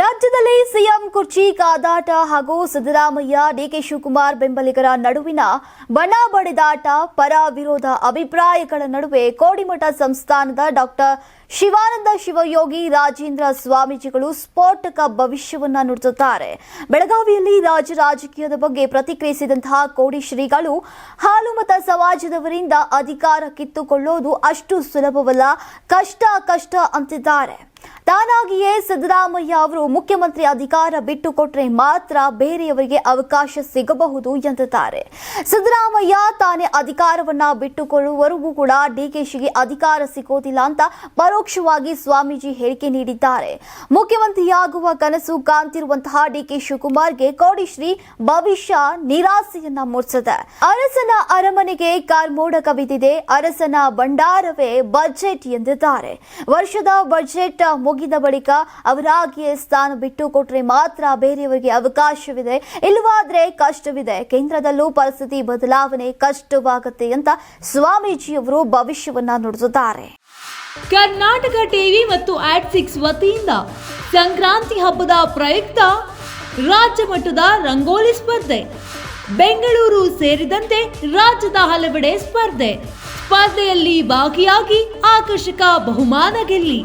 ರಾಜ್ಯದಲ್ಲಿ ಸಿಎಂ ಕುರ್ಚಿ, ಕಾದಾಟ ಹಾಗೂ ಸಿದ್ದರಾಮಯ್ಯ, ಡಿಕೆ ಶಿವಕುಮಾರ್ ಬೆಂಬಲಿಗರ ನಡುವಿನ ಬಣ ಬಡಿದಾಟ, ಪರ ವಿರೋಧ ಅಭಿಪ್ರಾಯಗಳ ನಡುವೆ ಕೋಡಿಮಠ ಸಂಸ್ಥಾನದ ಡಾಕ್ಟರ್ ಶಿವಾನಂದ ಶಿವಯೋಗಿ, ರಾಜೇಂದ್ರ ಸ್ವಾಮೀಜಿಗಳು ಸ್ಫೋಟಕ ಭವಿಷ್ಯವನ್ನ ನುಡಿಸುತ್ತಾರೆ. ಬೆಳಗಾವಿಯಲ್ಲಿ ರಾಜ್ಯ ರಾಜಕೀಯದ ಬಗ್ಗೆ ಪ್ರತಿಕ್ರಿಯಿಸಿದಂತಹ ಕೋಡಿ ಶ್ರೀಗಳು, ಹಾಲು ಮತ ಸಮಾಜದವರಿಂದ ಅಧಿಕಾರ ಕಿತ್ತುಕೊಳ್ಳೋದು ಅಷ್ಟು ಸುಲಭವಲ್ಲ, ಕಷ್ಟ ಕಷ್ಟ ಅಂತಿದ್ದಾರೆ. ತಾನಾಗಿಯೇ ಸಿದ್ದರಾಮಯ್ಯ ಅವರು ಮುಖ್ಯಮಂತ್ರಿ ಅಧಿಕಾರ ಬಿಟ್ಟು ಕೊಟ್ಟರೆ ಮಾತ್ರ ಬೇರೆಯವರಿಗೆ ಅವಕಾಶ ಸಿಗಬಹುದು ಎಂದಿದ್ದಾರೆ. ಸಿದ್ದರಾಮಯ್ಯ ತಾನೇ ಅಧಿಕಾರವನ್ನ ಬಿಟ್ಟುಕೊಳ್ಳುವವರೆಗೂ ಕೂಡ ಡಿಕೆಶಿಗೆ ಅಧಿಕಾರ ಸಿಗೋದಿಲ್ಲ ಅಂತ ಪರೋಕ್ಷವಾಗಿ ಸ್ವಾಮೀಜಿ ಹೇಳಿಕೆ ನೀಡಿದ್ದಾರೆ. ಮುಖ್ಯಮಂತ್ರಿಯಾಗುವ ಕನಸು ಕಾಣ್ತಿರುವಂತಹ ಡಿಕೆ ಶಿವಕುಮಾರ್ಗೆ ಕೋಡಿಶ್ರೀ ಭವಿಷ್ಯ ನಿರಾಸೆಯನ್ನ ಮೂಡಿಸಿದೆ. ಅರಸನ ಅರಮನೆಗೆ ಕಾರ್ಮೋಡ ಕವಿದಿದೆ. ಅರಸನ ಭಂಡಾರವೇ ಬಜೆಟ್ ಎಂದಿದ್ದಾರೆ. ವರ್ಷದ ಬಜೆಟ್ ಮುಗಿದ ಬಳಿಕ ಅವರಾಗಿಯೇ ಸ್ಥಾನ ಬಿಟ್ಟು ಕೊಟ್ಟರೆ ಮಾತ್ರ ಬೇರೆಯವರಿಗೆ ಅವಕಾಶವಿದೆ. ಇಲ್ಲವಾದ್ರೆ ಕಷ್ಟವಿದೆ. ಕೇಂದ್ರದಲ್ಲೂ ಪರಿಸ್ಥಿತಿ ಬದಲಾವಣೆ ಕಷ್ಟವಾಗುತ್ತೆ ಅಂತ ಸ್ವಾಮೀಜಿಯವರು ಭವಿಷ್ಯವನ್ನ ನುಡಿಸುತ್ತಾರೆ ಕರ್ನಾಟಕ ಟಿವಿ ಮತ್ತು ಆಟ್ ಸಿಕ್ಸ್ ವತಿಯಿಂದ ಸಂಕ್ರಾಂತಿ ಹಬ್ಬದ ಪ್ರಯುಕ್ತ ರಾಜ್ಯ ಮಟ್ಟದ ರಂಗೋಲಿ ಸ್ಪರ್ಧೆ, ಬೆಂಗಳೂರು ಸೇರಿದಂತೆ ರಾಜ್ಯದ ಹಲವೆಡೆ ಸ್ಪರ್ಧೆ. ಸ್ಪರ್ಧೆಯಲ್ಲಿ ಭಾಗಿಯಾಗಿ ಆಕರ್ಷಕ ಬಹುಮಾನ ಗೆಲ್ಲಿ.